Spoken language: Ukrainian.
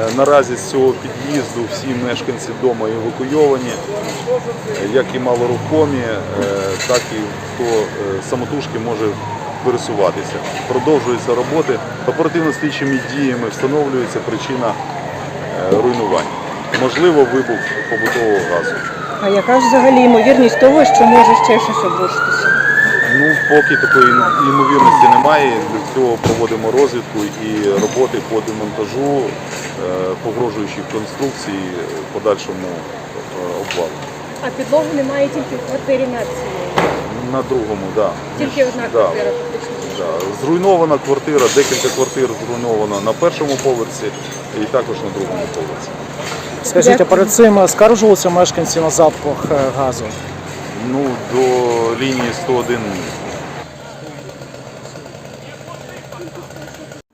Е, Наразі з цього під'їзду всі мешканці дому евакуйовані, е, як і малорухомі, е, так і хто самотужки може пересуватися. Продовжуються роботи. Оперативно-слідчими діями встановлюється причина руйнувань. Можливо, вибух побутового газу. А яка ж взагалі ймовірність того, що може ще щось обрушитися? Ну, поки такої ймовірності немає. Для цього проводимо розвідку і роботи по демонтажу погрожуючих конструкцій е, подальшому е, обвалу. А підлоги немає тільки в квартирі над цією. На другому, так. Тільки одна квартира фактично. Да. Зруйнована квартира, декілька квартир зруйновано на першому поверсі і також на другому поверсі. Скажіть, а перед цим скаржувалися мешканці на запах е, газу? Ну, до лінії 101